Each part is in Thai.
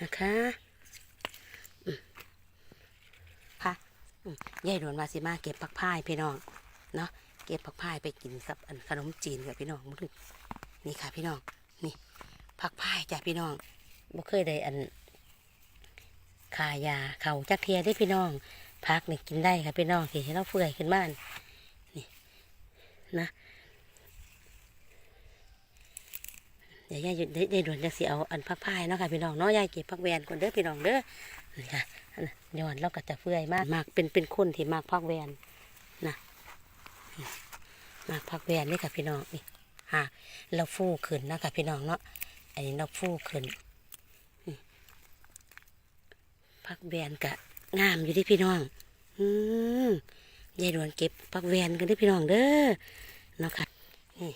นะคะค่ะอืมยายดวนมาสิมาเก็บผักพายพี่น้องเนาะเก็บผักพายไปกินกับอันขนมจีนกับพี่น้องมึงนี่ค่ะ พี่น้องนี่ผักพายจ้ะพี่น้องบ่เคยได้อันขายาเขาจักเทียได้พี่น้องพักนี่กินได้ค่ะพี่น้องที่เราเฟื่อยขึ้นบ้านนี่นะ เดี๋ยวยายหยุดยายด่วนจะเสิเอาอันพักพายเนาะค่ะพี่น้องเนาะยายเก็บพักแวนก่อนเด้อพี่น้องเด้อนี่ค่ะย้อนเราก็จะเฟื่อยมากมากเป็นเป็นคนที่มากพักแวนนะมากพักแวนนี่ค่ะพี่น้องนี่หากเราฟูขึ้นนะค่ะพี่น้องเนาะอันนี้เราฟูขึ้นพักแวนกะงามอยู่ที่พี่น้อง อืมยายด่วนเก็บพักแวนกันเด้อพี่น้องเด้อเนาะค่ะนี่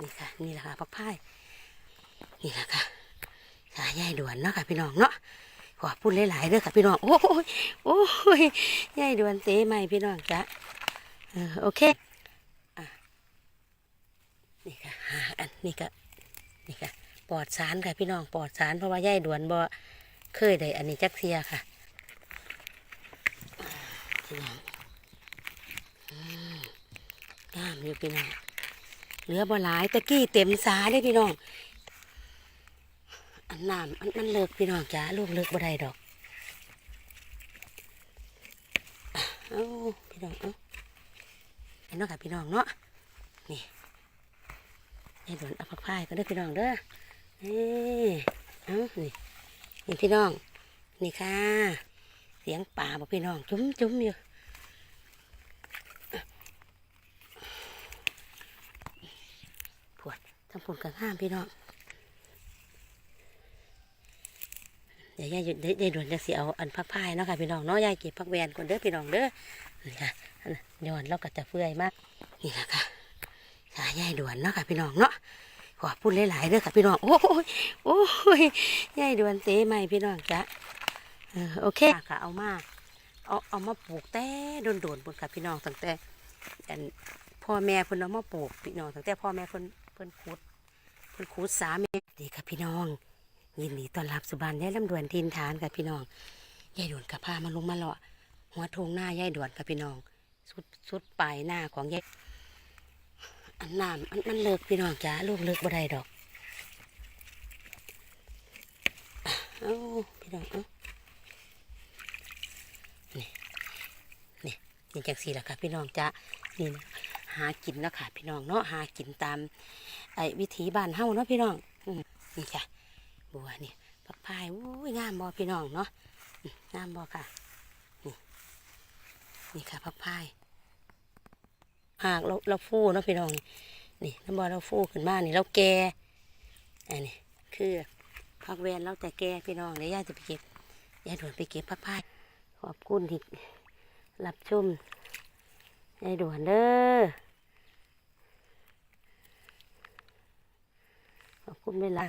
นี่ค่ะ นี่แหละค่ะพักพายนี่แหละค่ะสายใยายด่วนเนาะค่ะพี่น้องเนาะขอพูดหลายๆเด้อค่ะพี่น้อง โอ้ยโอ้ยยายด่วนเตะใหม่พี่น้องจ้ะโอเคนี่ค่ะหาอันนี่ก็นี่ค่ะปลอดสารค่ะพี่น้องปลอดสารเพราะว่ายายด่วนบ่เคยได้อันนี้จักเทียค่ะพี่น้องอืมงามอยู่พี่น้อง เหลือบ่หลายตะกี้เต็มสาได้พี่น้อง อันน้ำอันมันเลิกพี่น้องจ้าลูกเลิกบ่ได้ดอกเอาพี่น้องเอาเห็นเนาะค่ะพี่น้องเนาะนี่นี่โดนเอาผักพายก็ได้พี่น้องเด้อนี่เอานี่นี่พี่น้อง นี่ค่ะ เสียงป่าบอกพี่น้อง จุ้มจุ้มอยู่ ปวด ทั้งปวดกับห้ามพี่น้องเดี๋ยวยายหยุดยายด่วนจะเสิเอาอันพักพายเนาะค่ะพี่น้องเนาะยายเก็บพักแวนก่อนเด้อพี่น้องเด้อนี่ค่ะย้อนเราก็จะเฟื่อยมากนี่แหละค่ะสายยายด่วนเนาะค่ะพี่น้องเนาะขอพูดหลายๆเด้อค่ะพี่น้องโอ้ยโอ้ยยายด่วนเตะใหม่พี่น้องจ้ะโอเคค่ะเอามาเอาเอามาปลูกแต่โดนๆบนค่ะพี่น้องตั้งแต่พ่อแม่เพิ่นเอามาปลูกพี่น้องตั้งแต่พ่อแม่เพิ่นเพิ่นขุด เพิ่นขุดสามเมตรดีค่ะพี่น้อง ยินดีต้อนรับสุบานยายลำดวนทินฐานค่ะพี่น้องยายด่วนกับพามาลงมาเลาะหัวทงหน้ายายด่วนค่ะพี่น้อง สุดสุดปลายหน้าของยายอันน้ำอันมันเลิกพี่น้องจ้าลูกเลิกบ่ได้ดอกอะเอาพี่น้องเอานี่นี่นี่จังสี่ละค่ะพี่น้องจ้านี่หากินแล้วค่ะพี่น้องเนาะหากินตาม ไอ้วิถีบ้านเฮาเนาะพี่น้องอืมนี่ค่ะบัวนี่ผักพายอู้ยงามบ่พี่น้องเนาะงามบ่ค่ะ นี่นี่ค่ะผักพายหากเราเราฟูเนาะพี่น้อง นี่น้ำบ่เราฟูขึ้นมานี่เราแก่อันนี้คือผักแวนเราแต่แก่พี่น้องเดี๋ยวย่าจะไปเก็บย่าด่วนไปเก็บผักพายขอบคุณที่รับชมยายด่วนเด้อ ขอบ คุณเวลา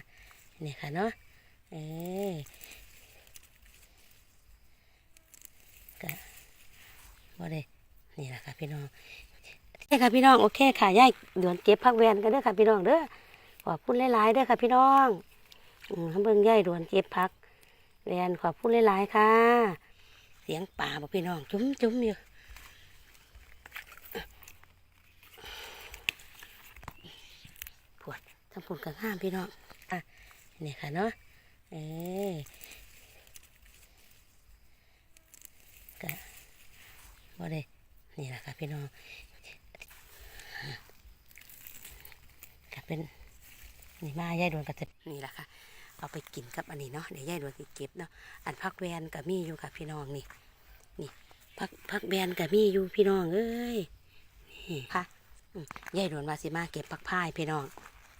นี่ค่ะเนาะเอ้ยก็บ่ได้นี่แหละค่ะพี่น้องนี่ค่ะพี่น้องโอเคค่ะย่ายด่วนเก็บพักแวนกันเด้อค่ะพี่น้องเด้อขอบคุณหลายๆเด้อค่ะพี่น้องอืมเบิ่งย่ายด่วนเก็บพักแวนขอบคุณหลายๆค่ะ เสียงป่าบอกพี่น้องจุ้มจุ้มอยู่ ปวด ทั้งปวดกับห้ามพี่น้องอะนี่ค่ะเนาะเอ้ยกะบ่ได้นี่แหละค่ะพี่น้องกะเป็นนี่มายายดวนก็จะนี่แหละค่ะ เอาไปกินกับอันนี้เนาะเดี๋ยวยายดวนสิเก็บเนาะอันพักแวนกับมีอยู่กับพี่น้องนี่นี่พักพักแวนกับมีอยู่พี่น้องเอ้ยนี่ค่ะอืมยายดวนมาสิมาเก็บผักพายพี่น้อง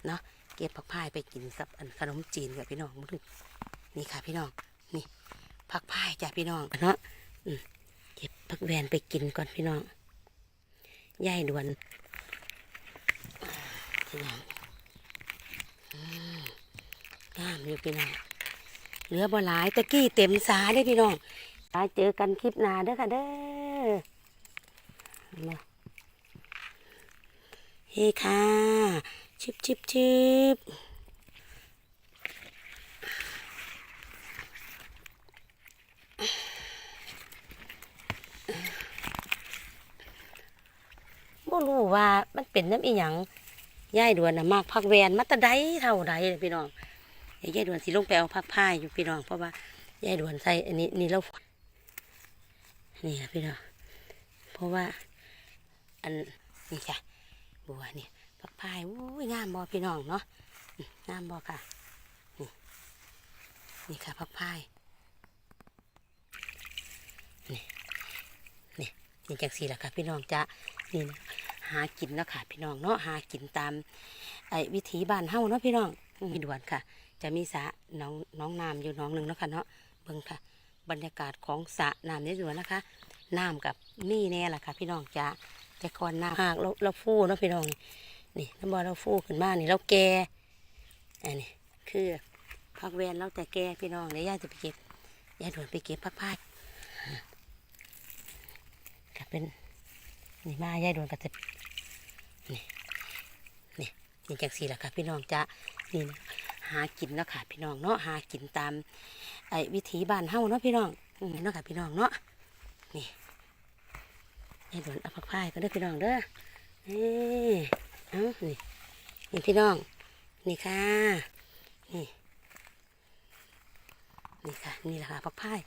เนาะเก็บผักพายไปกินกับอันขนมจีนกับพี่น้องมึงนี่ค่ะพี่น้องนี่ผักพายจ้ะพี่น้องเนาะเก็บผักแวนไปกินก่อนพี่น้องยายดวนพี่น้องงามอยู่พี่น้องเหลือบ่หลายตะกี้เต็มสาได้พี่น้องไปเจอกันคลิปหน้าเด้อค่ะเด้อเฮ้ค่ะ ชิบชิบชิบบ่รู้ว่ามันเป็นน้ำอีหยังย่ายด่วนนะมากพักแวนมัตะไดเท่าไดพี่น้องย่ายด่วนสีลงไปเอาพักผ้าอยู่พี่น้องเพราะว่าย่ายด่วนใส่อันนี้นี่เรานี่นะพี่น้องเพราะว่า อันนี่ค่ะบัวเนี่ย พักผ้าอุ้ยงามบอพี่น้องเนาะอืมงามบอค่ะนี่นี่ค่ะพักผ้านี่นี่นี่จังสีแหละค่ะ พี่น้องจะนี่นะหากินเนาะค่ะ พี่น้องเนาะหากินตามไอ้วิถีบ้านเฮาเนาะพี่น้องอืมมีด่วนค่ะ จะมีสระน้องน้องน้ำอยู่น้องหนึ่งเนาะค่ะเนาะเบิ่งค่ะ บรรยากาศของสระน้ำในสวนนะคะน้ำกับนี่แน่แหละค่ะ พี่น้องจะแต่ก่อนน้ำหากเราเราฟูเนาะพี่น้อง นี่น้ำบอเราฟูขึ้นมานี่เราแก่อันนี้คือพักเวนเราแต่แก่พี่น้องเดี๋ยวย่าจะไปเก็บย่าด่วนไปเก็บพักพายก็เป็นนี่มาย่าด่วนก็จะนี่นี่นี่จังสี่แหละค่ะพี่น้องจะนี่นะหากินเนาะค่ะพี่น้องเนาะหากินตามไอ้วิถีบ้านเฮาเนาะพี่น้องเนาะค่ะพี่น้องเนาะนี่ให้ด่วนเอาผักพายก็ได้พี่น้องเด้อนี่ อานี่นี่พี่น้อง นี่ค่ะ นี่ นี่ค่ะ นี่แหละค่ะผักพาย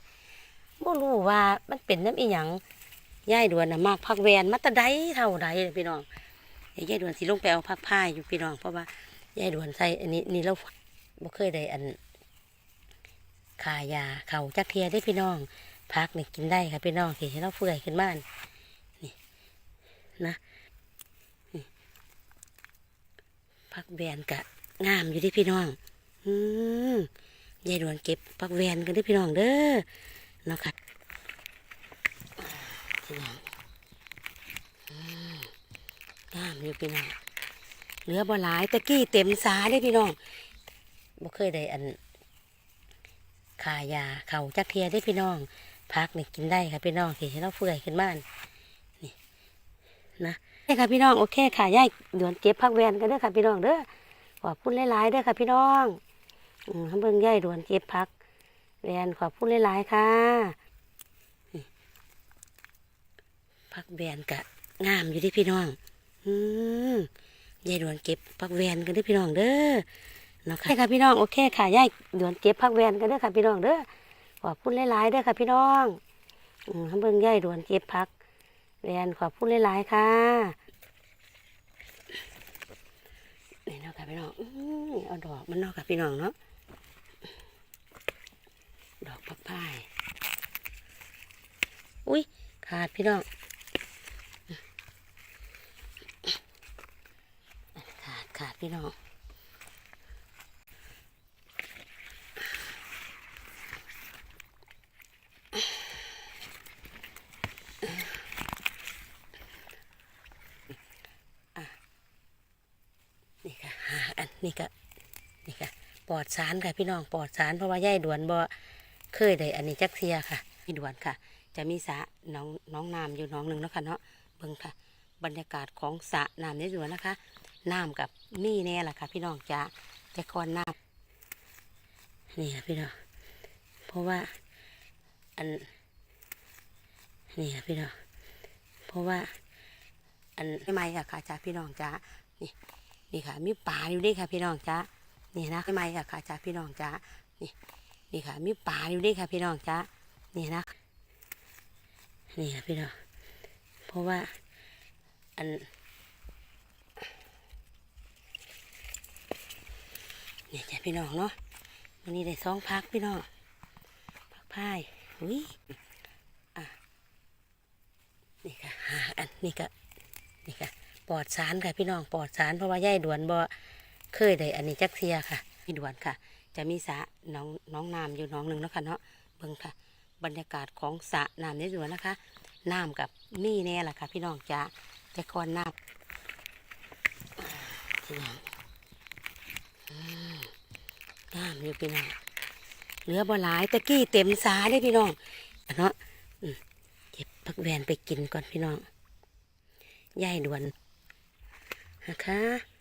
บ่รู้ว่ามันเป็นน้ำอีหยังยายด่วนนะมากพักแวนมาตะไดเท่าใดเลยพี่น้องยวยายด่วนสิลงไปเอาผักพายอยู่พี่น้องเพราะว่ายายด่วนใส่อันนี้นี่เราบ่เคยได้อันขายาเขาจักเทียได้พี่น้องพักนี่กินได้ค่ะพี่น้องเห็นเราเฟื่อยขึ้นบ้านนี่นะนี่ พักแวนกะงามอยู่ที่พี่น้อง อืมยายดวนเก็บพักแวนกันได้อพี่น้องเด้อเนาะค่ะพี่น้องงามอยู่พี่น้อง เหลือบ่หลายตะกี้เต็มสาได้พี่น้องบ่เคยได้อันขายาเขาจักเทียได้พี่น้องพักนี่กินได้ค่ะพี่น้องเห็นเราเฟื่อยขึ้นบ้านนี่นะ นี่ค่ะพี่น้องโอเคค่ะย่ายเดือนเก็บพักแวนกันเด้อค่ะพี่น้องเด้อขอบคุณหลายๆเด้อค่ะพี่น้องอืมเบิ่งย่ายด่วนเก็บพักแวนขอบคุณหลายๆค่ะพักแวนกะงามอยู่ที่พี่น้อง อืมย่ายด่วนเก็บพักแวนกันเด้อพี่น้องเด้อเนาะค่ะค่ะพี่น้องโอเคค่ะย่ายเดือนเก็บพักแวนกันเด้อค่ะพี่น้องเด้อขอบคุณหลายๆเด้อค่ะพี่น้องอืมเบิ่งย่ายด่วนเก็บพัก แวนขอบคุณหลายๆค่ะนี่เนาะค่ะพี่น้องอือเอาดอกมันเนาะค่ะพี่น้องเนาะดอกพักพายอุ้ยขาดพี่น้องขาดขาดพี่น้อง นี่ค่ะหา อันนี่ก็นี่ค่ะปลอดสารค่ะพี่น้องปลอดสารเพราะว่าย่ายด่วนบ่เคยได้อันนี้จักเทียค่ะพี่ด่วนค่ะ จะมีสระน้องน้องน้ำอยู่น้องหนึ่งเนาะค่ะเนาะเบิ่งค่ะ บรรยากาศของสระน้ำในสวนนะคะน้ำกับนี่แน่แหละค่ะ พี่น้องจะแต่ก่อนน้ำนี่ค่ะพี่น้องเพราะว่าอันนี่ค่ะพี่น้องเพราะว่า อันไม่ไม่ค่ะค่ะจ้าพี่น้องจ้านี่ นี่ค่ะ มีป่าอยู่ด้วยค่ะ พี่น้องจ้านี่นะไม่ค่ะค่ะจ้าพี่น้องจ้านี่นี่ค่ะ มีป่าอยู่ด้วยค่ะ พี่น้องจ้านี่นะนี่ค่ะพี่น้องเพราะว่าอันนี่จ้ะพี่น้องเนาะวันนี้ได้สองพักพี่น้องพักพายอุ้ยอะนี่ค่ะหาอันนี่ก็นี่ค่ะ ลอดสารค่ะพี่น้องปลอดสารเพราะว่าย่ายด่วนบ่เคยได้อันนี้จักเทียค่ะพี่ด่วนค่ะ จะมีสระน้องน้องน้ำอยู่น้องหนึ่งเนาะค่ะเนาะเบิ่งค่ะ บรรยากาศของสระน้ำในสวนนะคะน้ำกับนี่แน่แหละค่ะ พี่น้องจ้าแต่ก่อนน้ำพี่น้องน้ำอยู่พี่น้องเหลือบ่หลายตะกี้เต็มสาได้พี่น้องเนาะเก็บผักแวนไปกินก่อนพี่น้องยายด่วน นะคะ